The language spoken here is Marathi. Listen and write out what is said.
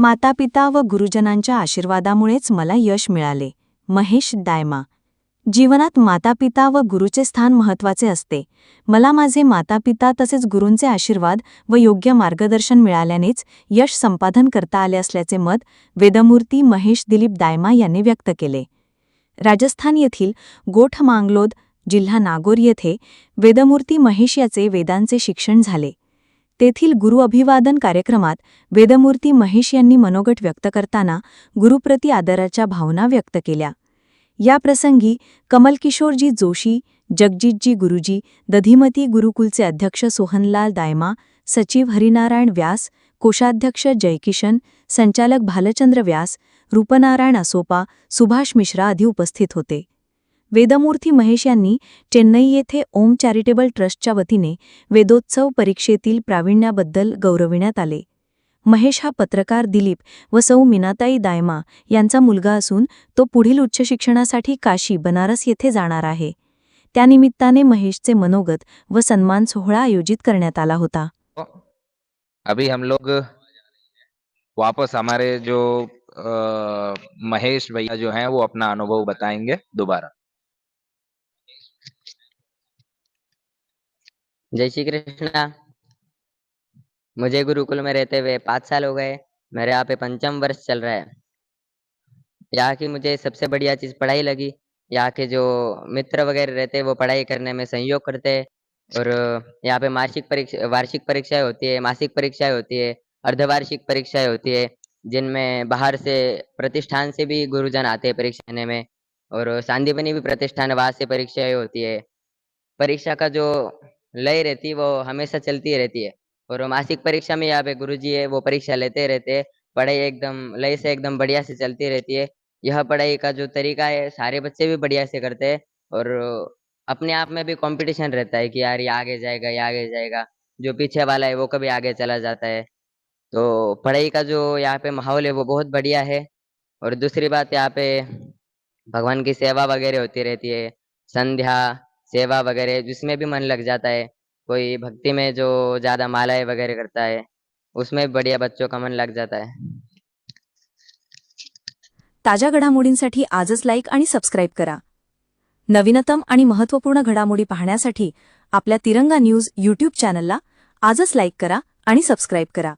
मातापिता व गुरुजनांच्या आशीर्वादामुळेच मला यश मिळाले. महेश दायमा जीवनात मातापिता व गुरुचे स्थान महत्त्वाचे असते. मला माझे मातापिता तसेच गुरूंचे आशीर्वाद व योग्य मार्गदर्शन मिळाल्यानेच यश संपादन करता आले असल्याचे मत वेदमूर्ती महेश दिलीप दायमा यांनी व्यक्त केले. राजस्थान येथील गोठ मांगलोद जिल्हा नागोर येथे वेदमूर्ती महेश याचे वेदांचे शिक्षण झाले. तेथील गुरु अभिवादन कार्यक्रमात वेदमूर्ती महेश यांनी मनोगट व्यक्त करताना गुरुप्रती आदराच्या भावना व्यक्त केल्या. या प्रसंगी कमलकिशोरजी जोशी जगजितजी गुरुजी दधिमती गुरुकुलचे अध्यक्ष सोहनलाल दायमा सचिव हरिनारायण व्यास कोषाध्यक्ष जयकिशन संचालक भालचंद्र व्यास रूपनारायण असोपा सुभाष मिश्रा आदी उपस्थित होते. वेदमूर्ती महेश यांनी चेन्नई येथे ओम चॅरिटेबल ट्रस्टच्या वतीने वेदोत्सव परीक्षेतील प्रावीण्याबद्दल गौरविण्यात आले. महेश हा पत्रकार दिलीप व सौ मीनाताई दायमा यांचा मुलगा असून तो पुढील उच्च शिक्षणासाठी काशी बनारस येथे जाणार आहे. त्यानिमित्ताने महेशचे मनोगत व सन्मान सोहळा आयोजित करण्यात आला होता. अभी हम लोग वापस हमारे जो आ, महेश भैया जो हैं वो अपना अनुभव बताएंगे दोबारा. जय श्री कृष्णा। मुझे गुरुकुल में रहते हुए पाँच साल हो गए। मेरे यहाँ पे पंचम वर्ष चल रहा है। यहाँ की मुझे सबसे बढ़िया चीज़ पढ़ाई लगी। यहाँ के जो मित्र वगैरह रहते हैं, वो पढ़ाई करने में सहयोग करते हैं। और यहाँ पे मासिक परीक्षा, वार्षिक परीक्षाएँ होती है, मासिक परीक्षाएँ होती है, अर्धवार्षिक परीक्षाएँ होती है, जिनमें बाहर से प्रतिष्ठान से भी गुरुजन आते हैं परीक्षा देने में। और सांदीपनी भी प्रतिष्ठान, वहाँ से परीक्षाएँ होती है। परीक्षा का जो लय रहती, वो हमेशा चलती रहती है। और मासिक परीक्षा में यहाँ पे गुरुजी है, वो परीक्षा लेते रहते हैं। पढ़ाई एकदम, लय से एकदम बढ़िया से चलती रहती है। यह पढ़ाई का जो तरीका है, सारे बच्चे भी बढ़िया से करते हैं। और अपने आप में भी कंपटीशन रहता है कि यार, ये आगे जाएगा, ये आगे जाएगा। जो पीछे वाला है, वो कभी आगे चला जाता है। तो पढ़ाई का जो यहाँ पे माहौल है, वो बहुत बढ़िया है। और दूसरी बात, यहाँ पे भगवान की सेवा वगैरह होती रहती है। संध्या सेवा वगैरह जिसमें भी मन लग जाता है कोई भक्ति में जो ज्यादा मालाएं वगैरह करता है उसमें बढ़िया बच्चों का मन लग जाता है। ताज्या घडामोडींसाठी आजच लाईक आणि सबस्क्राईब करा. नवीनतम आणि महत्त्वपूर्ण घडामोडी पाहण्यासाठी आपल्या तिरंगा न्यूज यूट्यूब चॅनलला आजच लाईक करा आणि सबस्क्राईब करा.